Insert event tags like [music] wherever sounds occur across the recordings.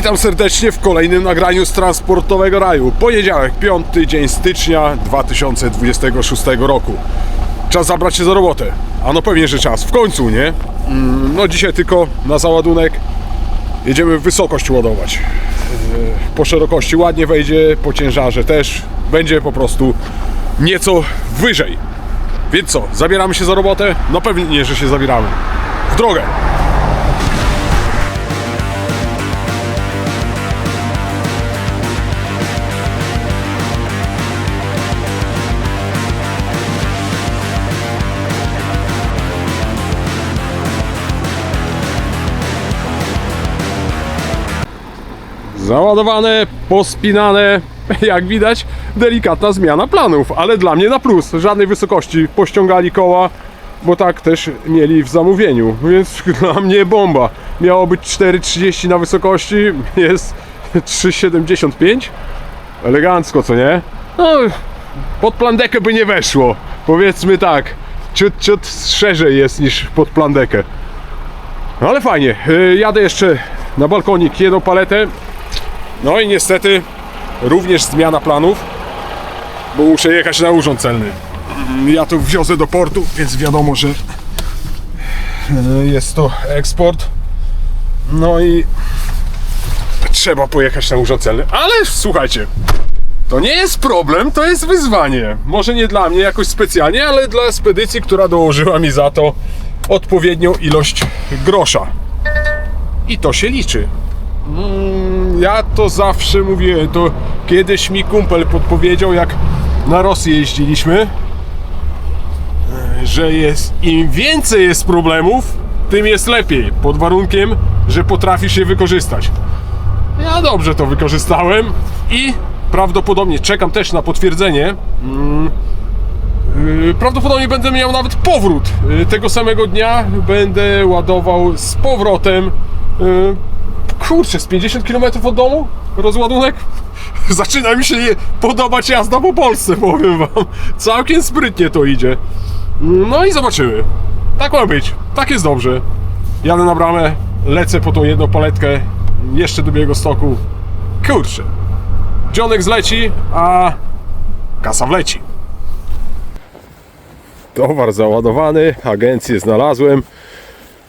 Witam serdecznie w kolejnym nagraniu z Transportowego Raju. Poniedziałek, 5 dzień stycznia 2026 roku. Czas zabrać się za robotę. A no pewnie, że czas. W końcu, nie? Mm, No dzisiaj tylko na załadunek jedziemy wysokość ładować. Yy, Po szerokości ładnie wejdzie, po ciężarze też. Będzie po prostu nieco wyżej. Więc co, zabieramy się za robotę? No pewnie, że się zabieramy. W drogę! Załadowane, pospinane. [laughs] Jak widać, delikatna zmiana planów, ale dla mnie na plus. Żadnej wysokości. Pościągali koła, bo tak też mieli w zamówieniu, [laughs] więc dla mnie bomba. Miało być 4,30 na wysokości, [laughs] jest 3,75. Elegancko, co nie? No, pod plandekę by nie weszło. Powiedzmy tak, ciut, ciut szerzej jest niż pod plandekę. No ale fajnie. Y, Jadę jeszcze na balkonik jedną paletę. No i niestety również zmiana planów, bo muszę jechać na urząd celny. Ja to wwiozę do portu, więc wiadomo, że y, jest to eksport. No i trzeba pojechać na urząd celny. Ale słuchajcie, to nie jest problem, to jest wyzwanie. Może nie dla mnie jakoś specjalnie, ale dla spedycji, która dołożyła mi za to odpowiednią ilość grosza. I to się liczy. Mm, Ja to zawsze mówiłem, to kiedyś mi kumpel podpowiedział, jak na Rosję jeździliśmy, że jest im więcej jest problemów, tym jest lepiej, pod warunkiem, że potrafisz je wykorzystać. Ja dobrze to wykorzystałem i prawdopodobnie czekam też na potwierdzenie. Mm, yy, Prawdopodobnie będę miał nawet powrót yy, tego samego dnia. Będę ładował z powrotem. Kurczę, z 50 km od domu rozładunek. [laughs] Zaczyna mi się podobać jazda po Polsce, powiem wam. Całkiem sprytnie to idzie. No i zobaczymy. Tak ma być. Tak jest dobrze. Jadę na bramę, lecę po tą jedną paletkę, jeszcze do biegu stoku. Kurczę. Dzionek zleci, a kasa wleci. Towar załadowany, agencję znalazłem.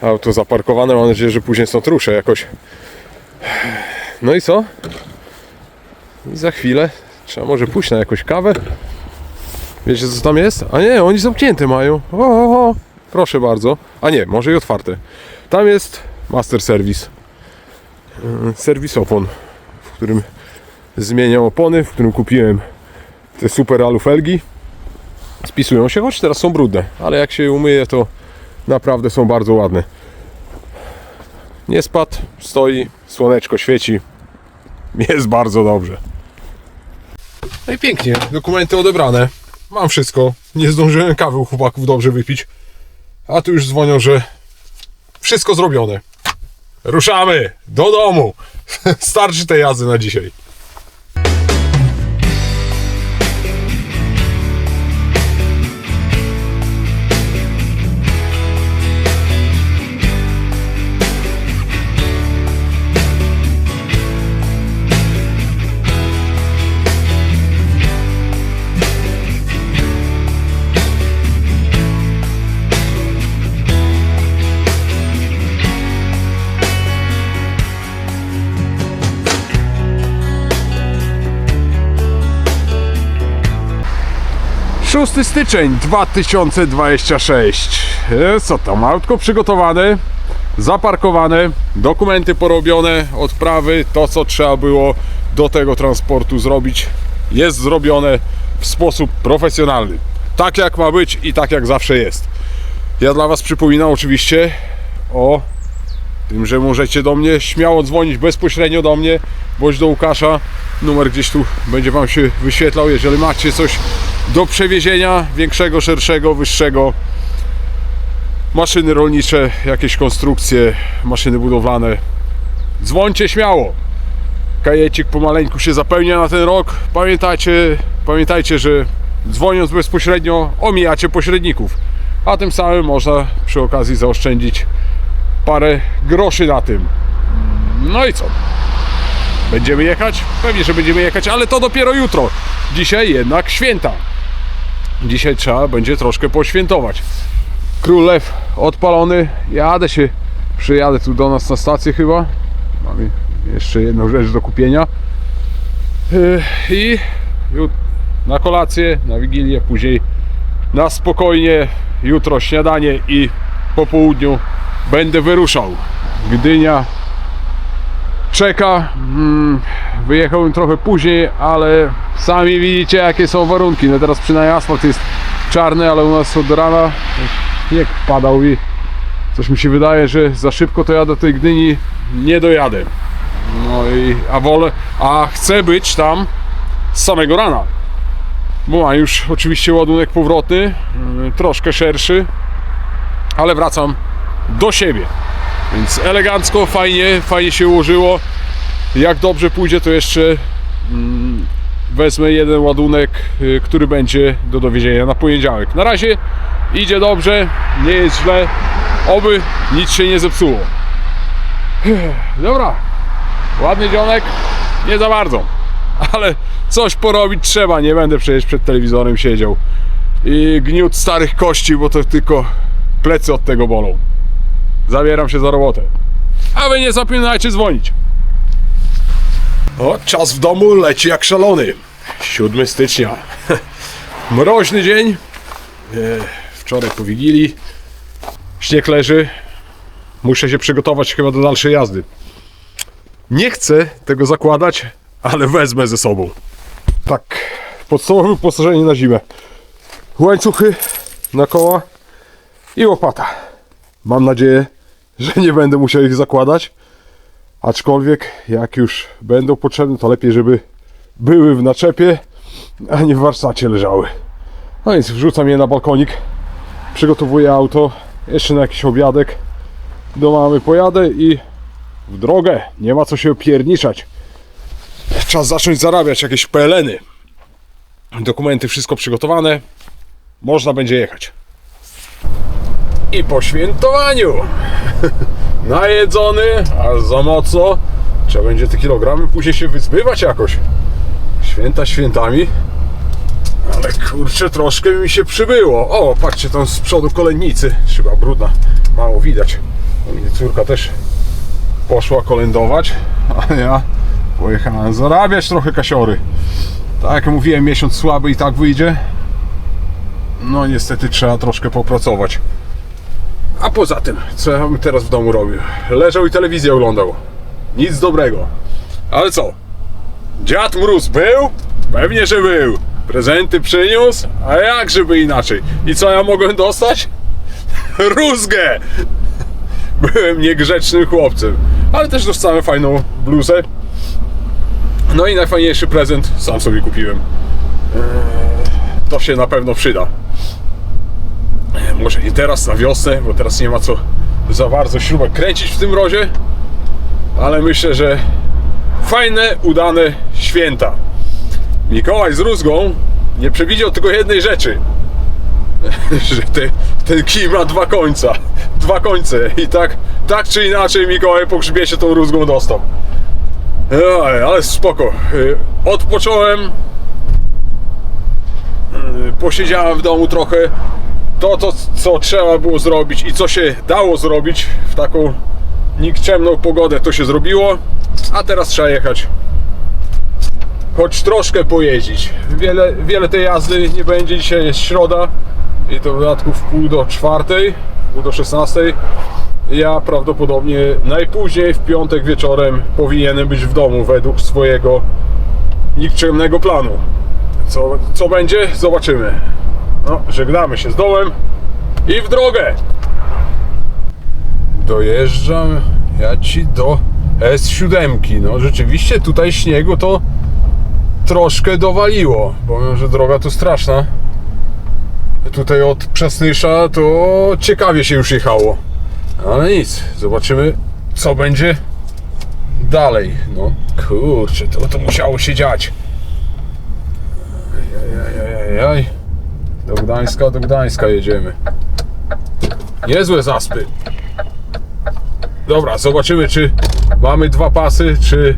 Auto zaparkowane, mam nadzieję, że później stąd ruszę jakoś. No i co? I za chwilę trzeba może pójść na jakąś kawę. Wiecie co tam jest? A nie, oni zamknięte mają. O, o, o. Proszę bardzo. A nie, może i otwarte. Tam jest master service. Yy, Serwis opon, w którym zmieniam opony, w którym kupiłem te super alu felgi. Spisują się, choć teraz są brudne, ale jak się je umyje, to naprawdę są bardzo ładne. Nie spadł, stoi, słoneczko świeci. Jest bardzo dobrze. No i pięknie, dokumenty odebrane. Mam wszystko. Nie zdążyłem kawy u chłopaków dobrze wypić. A tu już dzwonią, że wszystko zrobione. Ruszamy do domu. [laughs] Starczy tej jazdy na dzisiaj. Szósty styczeń 2026. E, Co tam? Autko przygotowane, zaparkowane, dokumenty porobione, odprawy, to co trzeba było do tego transportu zrobić, jest zrobione w sposób profesjonalny. Tak jak ma być i tak jak zawsze jest. Ja dla Was przypominam oczywiście o tym, że możecie do mnie śmiało dzwonić bezpośrednio do mnie bądź do Łukasza. Numer gdzieś tu będzie Wam się wyświetlał, jeżeli macie coś do przewiezienia większego, szerszego, wyższego. Maszyny rolnicze, jakieś konstrukcje, maszyny budowlane. Dzwońcie śmiało. Kajecik pomaleńku się zapełnia na ten rok. Pamiętajcie, pamiętajcie, że dzwoniąc bezpośrednio omijacie pośredników. A tym samym można przy okazji zaoszczędzić parę groszy na tym. No i co? Będziemy jechać? Pewnie, że będziemy jechać, ale to dopiero jutro. Dzisiaj jednak święta. Dzisiaj trzeba będzie troszkę poświętować. Król Lew odpalony. Jadę się, przyjadę tu do nas na stację chyba. Mamy jeszcze jedną rzecz do kupienia. Yy, I na kolację, na wigilię, później na spokojnie, jutro śniadanie i po południu będę wyruszał. Gdynia czeka. Mm, wyjechałem trochę później, ale sami widzicie jakie są warunki. No teraz przynajmniej asfalt jest czarny, ale u nas od rana śnieg padał i coś mi się wydaje, że za szybko to ja do tej Gdyni nie dojadę. No i a wolę, a chcę być tam z samego rana. Bo mam już oczywiście ładunek powrotny, yy, troszkę szerszy, ale wracam do siebie. Więc elegancko, fajnie, fajnie się ułożyło. Jak dobrze pójdzie, to jeszcze mm, wezmę jeden ładunek, y, który będzie do dowiezienia na poniedziałek. Na razie idzie dobrze, nie jest źle. Oby nic się nie zepsuło. [sighs] Dobra, ładny dzionek, nie za bardzo, [laughs] ale coś porobić trzeba. Nie będę przecież przed telewizorem siedział i gniót starych kości, bo to tylko plecy od tego bolą. Zabieram się za robotę. A wy nie zapominajcie dzwonić. O, czas w domu leci jak szalony. 7 stycznia. [laughs] Mroźny dzień. Wczoraj po Wigilii. Śnieg leży. Muszę się przygotować chyba do dalszej jazdy. Nie chcę tego zakładać, ale wezmę ze sobą. Tak, podstawowe wyposażenie na zimę. Łańcuchy na koła i łopata. Mam nadzieję, że nie będę musiał ich zakładać. Aczkolwiek, jak już będą potrzebne, to lepiej, żeby były w naczepie, a nie w warsztacie leżały. No więc wrzucam je na balkonik. Przygotowuję auto jeszcze na jakiś obiadek. Do mamy pojadę i w drogę. Nie ma co się opierniczać. Czas zacząć zarabiać jakieś PLN-y. Dokumenty wszystko przygotowane. Można będzie jechać. I po świętowaniu [laughs] najedzony, aż za mocno. Trzeba będzie te kilogramy później się wyzbywać jakoś. Święta świętami. Ale kurczę, troszkę mi się przybyło. O, patrzcie tam z przodu kolejnicy. Chyba brudna, mało widać. U mnie córka też poszła kolędować, [laughs] a ja pojechałem zarabiać trochę kasiory. Tak jak mówiłem, miesiąc słaby i tak wyjdzie. No niestety trzeba troszkę popracować. A poza tym, co ja bym teraz w domu robił? Leżał i telewizję oglądał. Nic dobrego. Ale co? Dziad Mróz był? Pewnie, że był. Prezenty przyniósł? A jak żeby inaczej? I co ja mogłem dostać? [laughs] Rózgę! Byłem niegrzecznym chłopcem. Ale też dostałem fajną bluzę. No i najfajniejszy prezent sam sobie kupiłem. Eee, To się na pewno przyda. Może nie teraz na wiosnę, bo teraz nie ma co za bardzo śrubek kręcić w tym rozie. Ale myślę, że fajne, udane święta. Mikołaj z rózgą nie przewidział tylko jednej rzeczy. [laughs] Że te, ten kij ma dwa końca. Dwa końce. I tak, tak czy inaczej Mikołaj po grzbiecie tą rózgą dostał. Ej, ale spoko. Y, Odpocząłem. Posiedziałem w domu trochę. To, to, co trzeba było zrobić i co się dało zrobić w taką nikczemną pogodę, to się zrobiło. A teraz trzeba jechać. Choć troszkę pojeździć. Wiele, wiele tej jazdy nie będzie. Dzisiaj jest środa i to w dodatku w pół do czwartej, w pół do szesnastej. Ja prawdopodobnie najpóźniej w piątek wieczorem powinienem być w domu według swojego nikczemnego planu. Co, co będzie? Zobaczymy. No, żegnamy się z dołem i w drogę. Dojeżdżam ja ci do S7. No rzeczywiście tutaj śniegu to troszkę dowaliło. Powiem, że droga tu straszna. Tutaj od Przasnysza to ciekawie się już jechało. Ale nic, zobaczymy co będzie dalej. No kurczę, to, to musiało się dziać. Ajajajajaj. Do Gdańska, do Gdańska jedziemy. Niezłe zaspy. Dobra, zobaczymy czy mamy dwa pasy, czy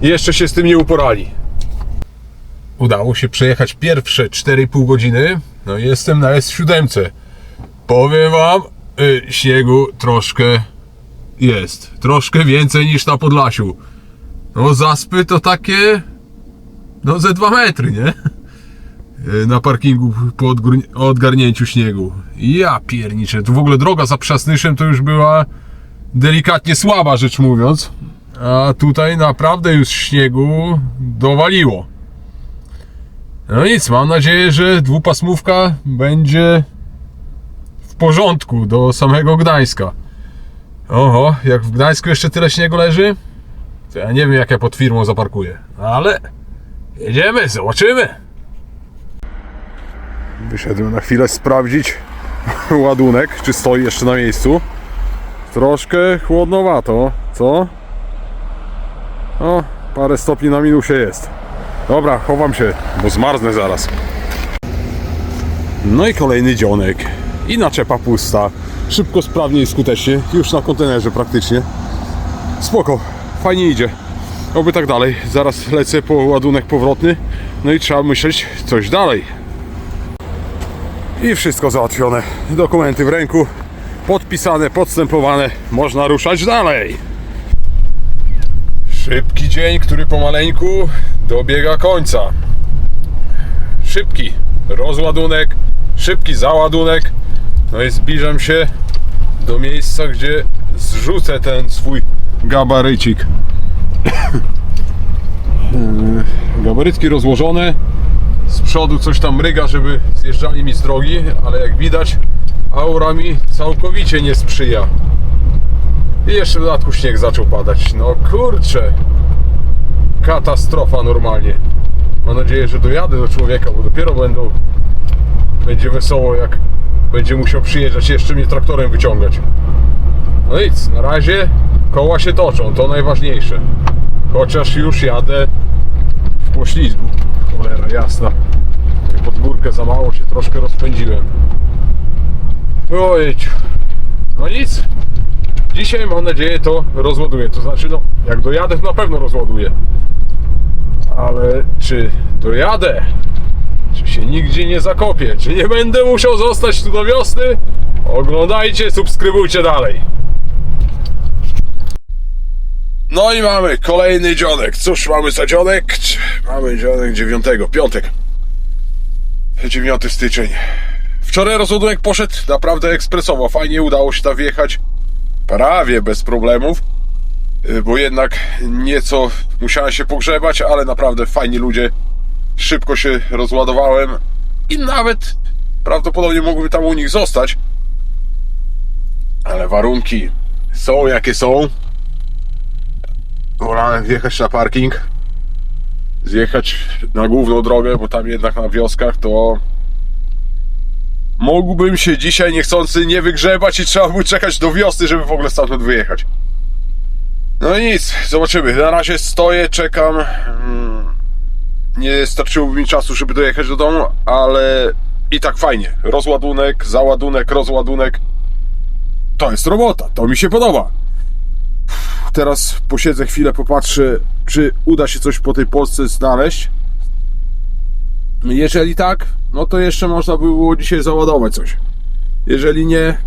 jeszcze się z tym nie uporali. Udało się przejechać pierwsze 4,5 godziny. No jestem na S7. Powiem wam, y, śniegu troszkę jest. Troszkę więcej niż na Podlasiu. No zaspy to takie no ze 2 metry, nie? Y, Na parkingu po odgarnięciu śniegu. Ja pierniczę. Tu w ogóle droga za Przasnyszem to już była delikatnie słaba, rzecz mówiąc. A tutaj naprawdę już śniegu dowaliło. No nic, mam nadzieję, że dwupasmówka będzie w porządku do samego Gdańska. Oho, jak w Gdańsku jeszcze tyle śniegu leży, to ja nie wiem jak ja pod firmą zaparkuję. Ale jedziemy, zobaczymy. Wyszedłem na chwilę sprawdzić [laughs] ładunek, czy stoi jeszcze na miejscu. Troszkę chłodnowato, co? O, parę stopni na minusie jest. Dobra, chowam się, bo zmarznę zaraz. No i kolejny dzionek. I naczepa pusta. Szybko, sprawnie i skutecznie. Już na kontenerze praktycznie. Spoko, fajnie idzie. Oby tak dalej. Zaraz lecę po ładunek powrotny. No i trzeba myśleć coś dalej. I wszystko załatwione. Dokumenty w ręku. Podpisane, podstępowane. Można ruszać dalej. Szybki dzień, który pomaleńku dobiega końca. Szybki rozładunek, szybki załadunek. No i zbliżam się do miejsca, gdzie zrzucę ten swój gabarycik. [coughs] Gabarytki rozłożone. Przodu coś tam mryga, żeby zjeżdżali mi z drogi, ale jak widać, aura mi całkowicie nie sprzyja. I jeszcze w dodatku śnieg zaczął padać. No kurczę. Katastrofa normalnie. Mam nadzieję, że dojadę do człowieka, bo dopiero będą. Będzie wesoło, jak będzie musiał przyjeżdżać jeszcze mnie traktorem wyciągać. No nic, na razie koła się toczą, to najważniejsze. Chociaż już jadę w poślizgu. Cholera jasna. Pod górkę za mało się troszkę rozpędziłem. Ojciu. No nic, Dzisiaj mam nadzieję to rozładuję. To znaczy, no, jak dojadę, to na pewno rozładuję. Ale czy dojadę? Czy się nigdzie nie zakopię? Czy nie będę musiał zostać tu do wiosny? Oglądajcie, subskrybujcie dalej. No i mamy kolejny dzionek. Cóż mamy za dzionek? Mamy dzionek 9, piątek. 9 styczeń. Wczoraj rozładunek poszedł naprawdę ekspresowo. Fajnie udało się tam wjechać prawie bez problemów, y, bo jednak nieco musiałem się pogrzebać, ale naprawdę fajni ludzie. Szybko się rozładowałem i nawet prawdopodobnie mógłbym tam u nich zostać. Ale warunki są jakie są. Wolałem wjechać na parking, zjechać na główną drogę, bo tam jednak na wioskach to mógłbym się dzisiaj niechcący nie wygrzebać i trzeba by czekać do wiosny, żeby w ogóle stamtąd wyjechać. No i nic, zobaczymy. Na razie stoję, czekam. Mm, Nie starczyłoby mi czasu, żeby dojechać do domu, ale i tak fajnie. Rozładunek, załadunek, rozładunek. To jest robota, to mi się podoba. Teraz posiedzę chwilę, popatrzę, czy uda się coś po tej Polsce znaleźć. Jeżeli tak, no to jeszcze można by było dzisiaj załadować coś. Jeżeli nie,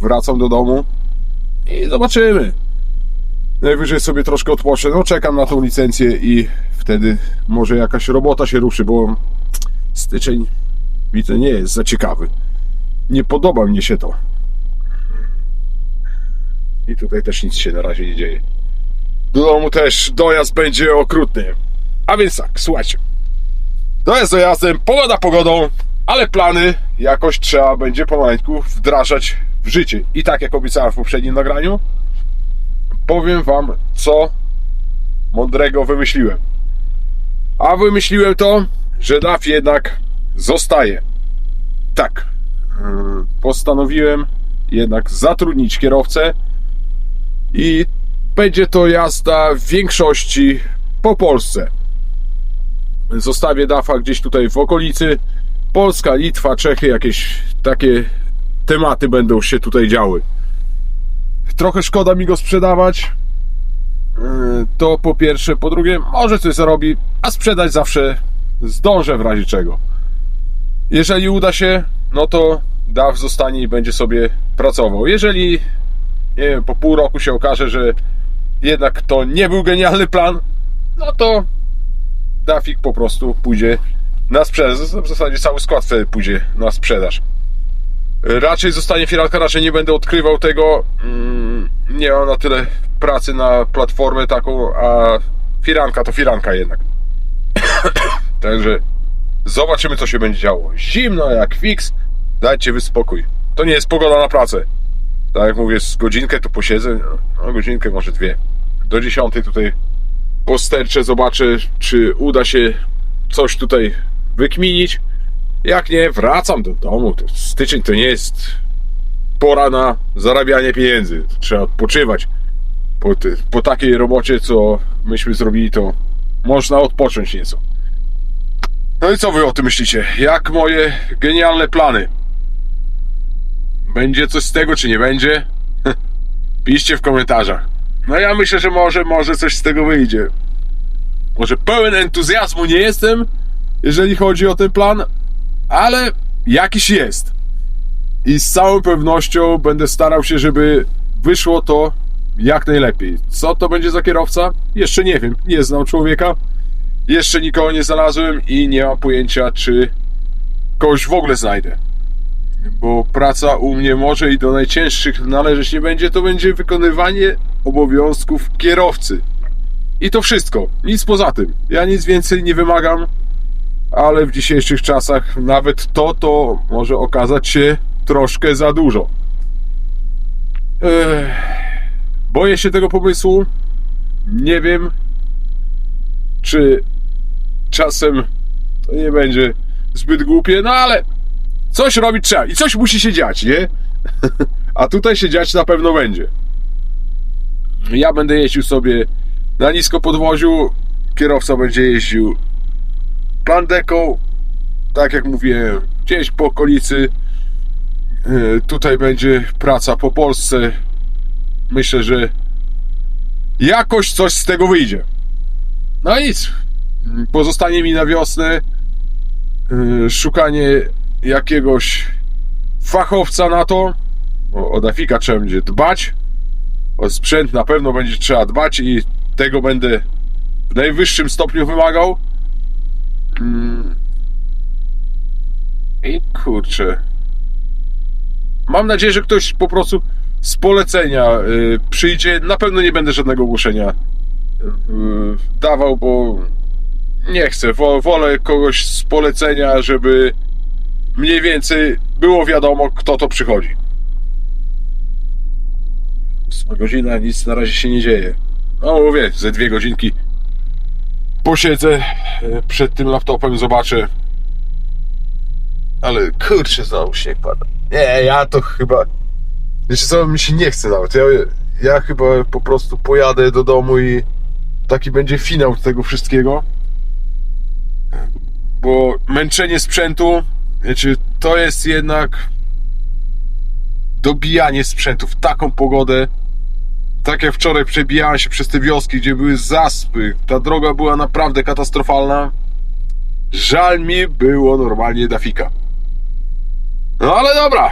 wracam do domu i zobaczymy. Najwyżej sobie troszkę odpocznę. No czekam na tą licencję i wtedy może jakaś robota się ruszy, bo styczeń widzę nie jest za ciekawy. Nie podoba mnie się to. I tutaj też nic się na razie nie dzieje. Do domu też dojazd będzie okrutny. A więc tak, słuchajcie. Dojazd dojazdem, pogoda pogodą, ale plany jakoś trzeba będzie pomaleńku wdrażać w życie. I tak jak obiecałem w poprzednim nagraniu, powiem Wam, co mądrego wymyśliłem. A wymyśliłem to, że DAF jednak zostaje. Tak. Yy, Postanowiłem jednak zatrudnić kierowcę i będzie to jazda w większości po Polsce. Zostawię DAFA gdzieś tutaj w okolicy. Polska, Litwa, Czechy, jakieś takie tematy będą się tutaj działy. Trochę szkoda mi go sprzedawać, to po pierwsze, po drugie, może coś zarobi, a sprzedać zawsze zdążę w razie czego. Jeżeli uda się, no to DAW zostanie i będzie sobie pracował. Jeżeli nie wiem, po pół roku się okaże, że jednak to nie był genialny plan, no to Dafik po prostu pójdzie na sprzedaż. W zasadzie cały skład wtedy pójdzie na sprzedaż. Raczej zostanie firanka, raczej nie będę odkrywał tego. Mm, Nie mam na tyle pracy na platformę taką, a firanka to firanka jednak. [coughs] Także zobaczymy, co się będzie działo. Zimno jak fix, dajcie wy spokój. To nie jest pogoda na pracę. Tak jak mówię, z godzinkę tu posiedzę, no godzinkę, może dwie. Do dziesiątej tutaj posterczę, zobaczę, czy uda się coś tutaj wykminić. Jak nie, wracam do domu. Styczeń to nie jest pora na zarabianie pieniędzy. Trzeba odpoczywać. Po, po takiej robocie, co myśmy zrobili, to można odpocząć nieco. No i co wy o tym myślicie? Jak moje genialne plany? Będzie coś z tego, czy nie będzie? [laughs] Piszcie w komentarzach. No ja myślę, że może, może coś z tego wyjdzie. Może pełen entuzjazmu nie jestem, jeżeli chodzi o ten plan, ale jakiś jest. I z całą pewnością będę starał się, żeby wyszło to jak najlepiej. Co to będzie za kierowca? Jeszcze nie wiem. Nie znam człowieka. Jeszcze nikogo nie znalazłem i nie mam pojęcia, czy kogoś w ogóle znajdę. Bo praca u mnie może i do najcięższych należeć nie będzie, to będzie wykonywanie obowiązków kierowcy. I to wszystko. Nic poza tym. Ja nic więcej nie wymagam, ale w dzisiejszych czasach nawet to, to może okazać się troszkę za dużo. Ech, boję się tego pomysłu. Nie wiem, czy czasem to nie będzie zbyt głupie, no ale coś robić trzeba i coś musi się dziać, nie? A tutaj się dziać na pewno będzie. Ja będę jeździł sobie na nisko podwoziu, kierowca będzie jeździł plandeką, tak jak mówiłem, gdzieś po okolicy. Yy, Tutaj będzie praca po Polsce. Myślę, że jakoś coś z tego wyjdzie. No nic. Pozostanie mi na wiosnę yy, szukanie jakiegoś fachowca na to. O, o Dafika trzeba będzie dbać. O sprzęt na pewno będzie trzeba dbać i tego będę w najwyższym stopniu wymagał. Mm. I kurczę. Mam nadzieję, że ktoś po prostu z polecenia y, przyjdzie. Na pewno nie będę żadnego ogłoszenia y, dawał, bo nie chcę. Wo, wolę kogoś z polecenia, żeby mniej więcej było wiadomo, kto to przychodzi. 8 godzina, nic na razie się nie dzieje. No mówię, ze dwie godzinki posiedzę e, przed tym laptopem, zobaczę. Ale kurczę, znowu śnieg pada. Nie, ja to chyba... Wiecie co, mi się nie chce nawet. Ja, ja chyba po prostu pojadę do domu i taki będzie finał tego wszystkiego. Bo męczenie sprzętu, wiecie, to jest jednak dobijanie sprzętu w taką pogodę. Tak jak wczoraj przebijałem się przez te wioski, gdzie były zaspy. Ta droga była naprawdę katastrofalna. Żal mi było normalnie Dafika. No ale dobra.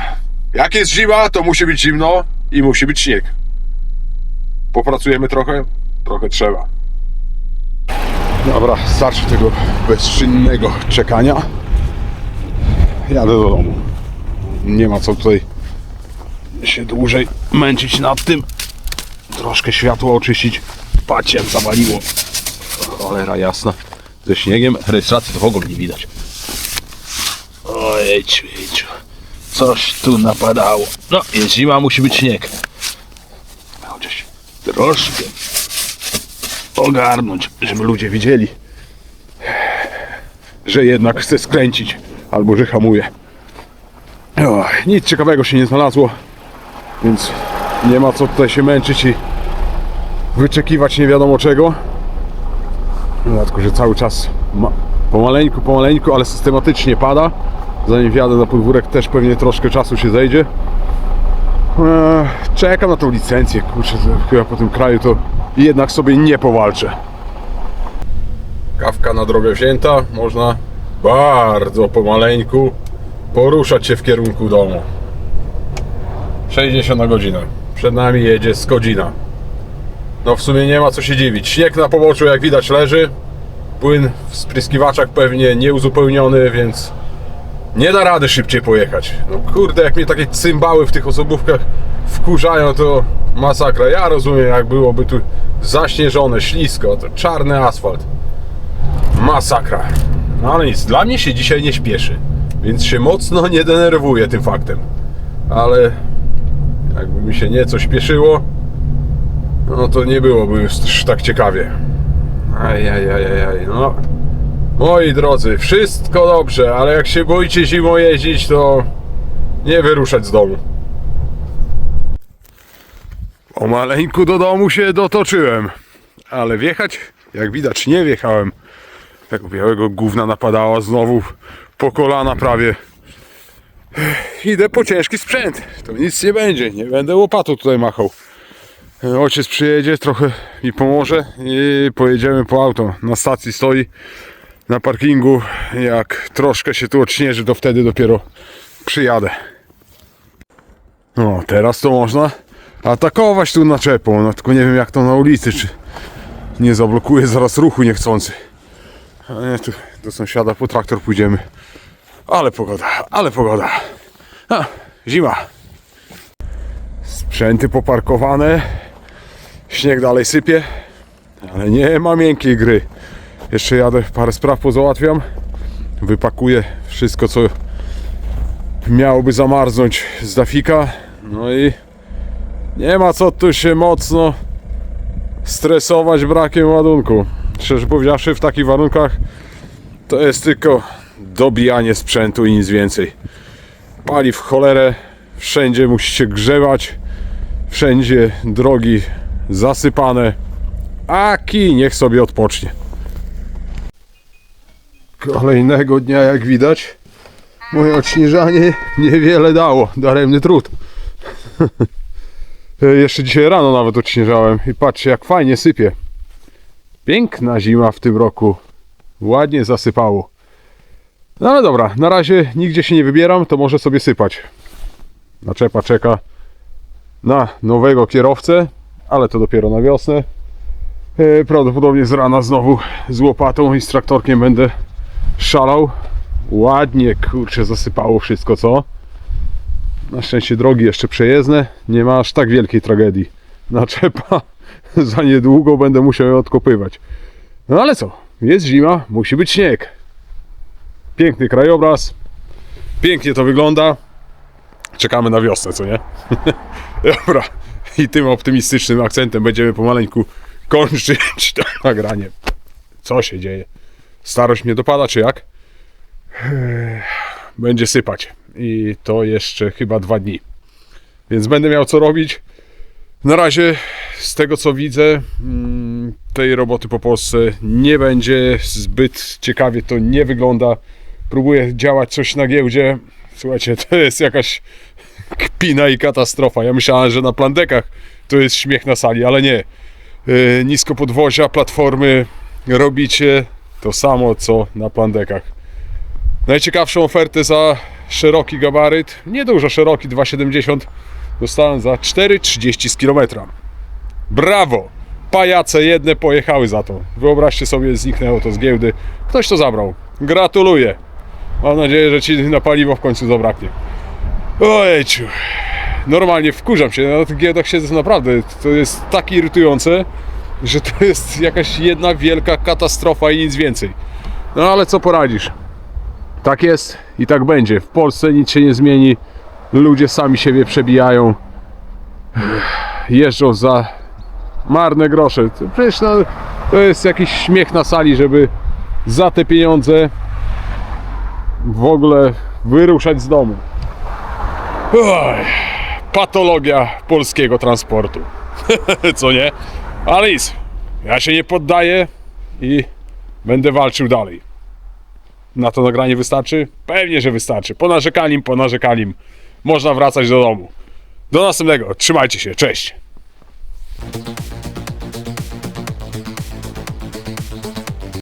Jak jest zima, to musi być zimno i musi być śnieg. Popracujemy trochę? Trochę trzeba. Dobra, starczy tego bezczynnego czekania. Jadę do domu. Nie ma co tutaj się dłużej męczyć nad tym. Troszkę światło oczyścić. Patrzcie, zawaliło. Cholera jasna. Ze śniegiem rejestracji to w ogóle nie widać. Ojejciu, jejciu. Coś tu napadało. No, jest zima, musi być śnieg. Chociaż troszkę ogarnąć, żeby ludzie widzieli, że jednak chce skręcić albo że hamuje. O, nic ciekawego się nie znalazło, więc nie ma co tutaj się męczyć i wyczekiwać nie wiadomo czego. No, tylko, że cały czas ma, pomaleńku, pomaleńku, ale systematycznie pada. Zanim wjadę na podwórek też pewnie troszkę czasu się zejdzie. Eee, czekam na tą licencję, kurczę, chyba po tym kraju to jednak sobie nie powalczę. Kawka na drogę wzięta, można bardzo pomaleńku poruszać się w kierunku domu. 60 na godzinę. Przed nami jedzie z godzina. No w sumie nie ma co się dziwić. Śnieg na poboczu jak widać leży. Płyn w spryskiwaczach pewnie nieuzupełniony, więc nie da rady szybciej pojechać. No kurde, jak mnie takie cymbały w tych osobówkach wkurzają, to masakra. Ja rozumiem, jak byłoby tu zaśnieżone, ślisko, to czarny asfalt. Masakra. No ale nic, dla mnie się dzisiaj nie śpieszy, więc się mocno nie denerwuję tym faktem. Ale jakby mi się nieco śpieszyło, no to nie byłoby już tak ciekawie. Ajajajajaj, no. Moi drodzy, wszystko dobrze, ale jak się boicie zimą jeździć, to nie wyruszać z domu. O maleńku do domu się dotoczyłem, ale wjechać, jak widać, nie wjechałem. Jak białego gówna napadała znowu po kolana prawie. Idę po ciężki sprzęt, to nic nie będzie, nie będę łopatą tutaj machał. Ojciec przyjedzie, trochę mi pomoże i pojedziemy po auto. Na stacji stoi, na parkingu. Jak troszkę się tu odśnieży, to wtedy dopiero przyjadę. No, teraz to można atakować tu naczepą, no tylko nie wiem jak to na ulicy, czy nie zablokuje zaraz ruchu niechcący. Nie, tu do sąsiada po traktor pójdziemy. Ale pogoda, ale pogoda. A, zima. Sprzęty poparkowane. Śnieg dalej sypie, ale nie ma miękkiej gry. Jeszcze jadę, parę spraw pozałatwiam. Wypakuję wszystko, co miałoby zamarznąć z dafika. No i nie ma co tu się mocno stresować brakiem ładunku. Szczerze powiedziawszy, w takich warunkach to jest tylko dobijanie sprzętu i nic więcej. Pali w cholerę, wszędzie musi się grzewać, wszędzie drogi zasypane, a kij niech sobie odpocznie. Kolejnego dnia, jak widać, moje odśnieżanie niewiele dało, daremny trud. [laughs] Jeszcze dzisiaj rano nawet odśnieżałem i patrzcie jak fajnie sypie. Piękna zima w tym roku. Ładnie zasypało. No ale dobra, na razie nigdzie się nie wybieram, to może sobie sypać. Naczepa czeka na nowego kierowcę, ale to dopiero na wiosnę. E, Prawdopodobnie z rana znowu z łopatą i z traktorkiem będę szalał. Ładnie, kurczę, zasypało wszystko, co? Na szczęście drogi jeszcze przejezdne, nie ma aż tak wielkiej tragedii. Naczepa, [laughs] za niedługo będę musiał ją odkopywać. No ale co, jest zima, musi być śnieg. Piękny krajobraz, pięknie to wygląda. Czekamy na wiosnę, co nie? [laughs] Dobra, i tym optymistycznym akcentem będziemy pomaleńku kończyć to [laughs] nagranie. Co się dzieje? Starość mnie dopada, czy jak? Będzie sypać. I to jeszcze chyba dwa dni. Więc będę miał co robić. Na razie, z tego co widzę, mm, tej roboty po Polsce nie będzie. Zbyt ciekawie to nie wygląda. Próbuję działać coś na giełdzie. Słuchajcie, [laughs] to jest jakaś kpina i katastrofa. Ja myślałem, że na plandekach to jest śmiech na sali, ale nie. Yy, nisko podwozia, platformy robicie to samo co na plandekach. Najciekawszą ofertę za szeroki gabaryt, nie dużo szeroki, 2,70 dostałem za 4,30 z kilometra. Brawo! Pajace jedne pojechały za to. Wyobraźcie sobie, zniknęło to z giełdy. Ktoś to zabrał. Gratuluję. Mam nadzieję, że ci na paliwo w końcu zabraknie. Ojejciu. Normalnie wkurzam się. Na tych giełdach siedzę naprawdę. To jest tak irytujące, że to jest jakaś jedna wielka katastrofa i nic więcej. No ale co poradzisz? Tak jest i tak będzie. W Polsce nic się nie zmieni. Ludzie sami siebie przebijają. Jeżdżą za marne grosze. Przecież no, to jest jakiś śmiech na sali, żeby za te pieniądze w ogóle wyruszać z domu. Patologia polskiego transportu. [laughs] Co nie? Ale nic. Ja się nie poddaję i będę walczył dalej. Na to nagranie wystarczy? Pewnie, że wystarczy. Po narzekanim, po narzekanim można wracać do domu. Do następnego. Trzymajcie się. Cześć.